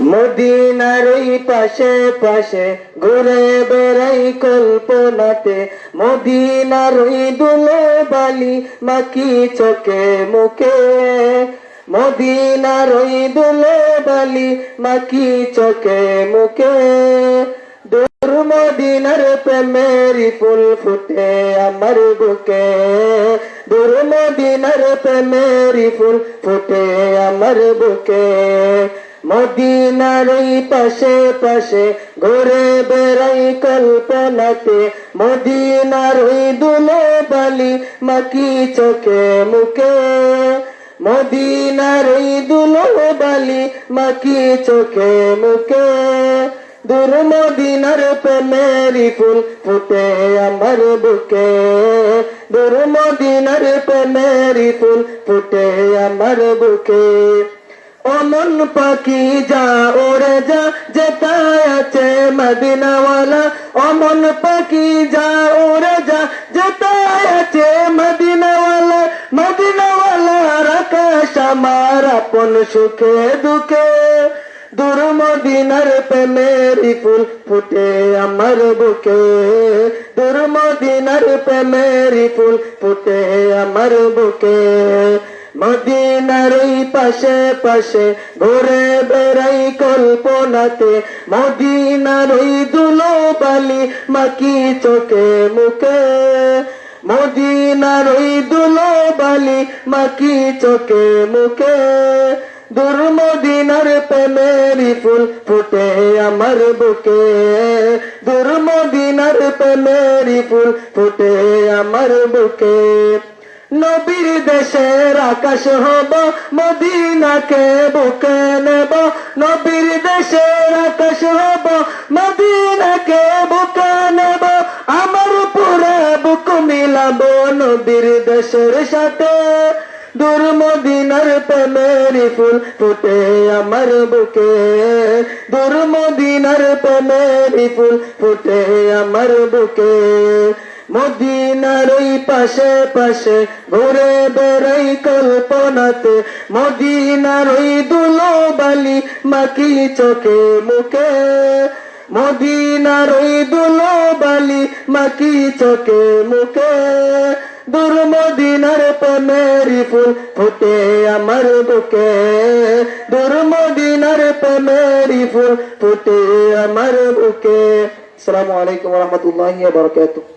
মদিনার পাশে পাশে ঘুরে বেড়াই কল্পনাতে। মদিনার দুলে বালি মাকি চোখে মুখে। মদিনার দুলে বালি মাকি চোখে মুখে। দূর মদিনার প্রেমেরি ফুল ফুটে আমার বুকে। দূর মদিনার প্রেমেরি ফুল ফুটে আমার বুকে। মদিনার এই পাশে পাশে ঘুরে বেড়াই কল্পনাতে। মদিনার ওই দুলে বালি মাকি চোখে মুখে। মদিনার ওই দুলো বালি মাকি চোখে মুখে। দূর মদিনার প্রেমেরি ফুল ফুটে আমার বুকে। দূর মদিনার প্রেমেরি ফুল ফুটে আমার বুকে। অমন পাখি যা ওরে যা যেতায় আছে মদিনাওয়ালা। অমন পাখি যা ওরে যা যেতায় আছে মদিনাওয়ালা। মদিনাওয়ালার আকাশ আমার আপন সুখে, দুঃখে। দূর মদিনার প্রেমেরি ফুল ফুটে আমার বুকে। দূর মদিনার প্রেমেরি ফুল ফুটে আমার বুকে। মদিনার পাশে পাশে ঘুরে বেড়াই কল্পনাতে। মদিনার দুলো বালি মাকি চোখে মুখে। মদিনার দুলো বালি মাকি চোখে মুখে। দূর মদিনার প্রেমেরি ফুল ফুটে আমার বুকে। দূর মদিনার প্রেমেরি ফুল ফুটে আমার বুকে। নবীর দেশের আকাশ হব, মদিনাকে বুকে নেব। নবীর দেশের আকাশ হব, মদিনাকে বুকে নেব। আমার পুরে বুক মিলাব নবীর দেশের সাথে। দূর মদিনার প্রেমেরি ফুল ফুটে আমার বুকে। দূর মদিনার প্রেমেরি ফুল ফুটে আমার বুকে। মদিনার ওই পাশে পাশে ঘুরে বেড়াই কল্পনাতে। মদিনার ওই দুলো বালি মাকি চোখে মুখে। মদিনার ওই দুলো বালি মাকি চোখে মুখে। দূর মদিনার প্রেমেরি ফুল ফুটে আমার বুকে। দূর মদিনার প্রেমেরি ফুল ফুটে আমার বুকে। আসসালামু আলাইকুম রহমতুল্লাহ বারকাতুহ।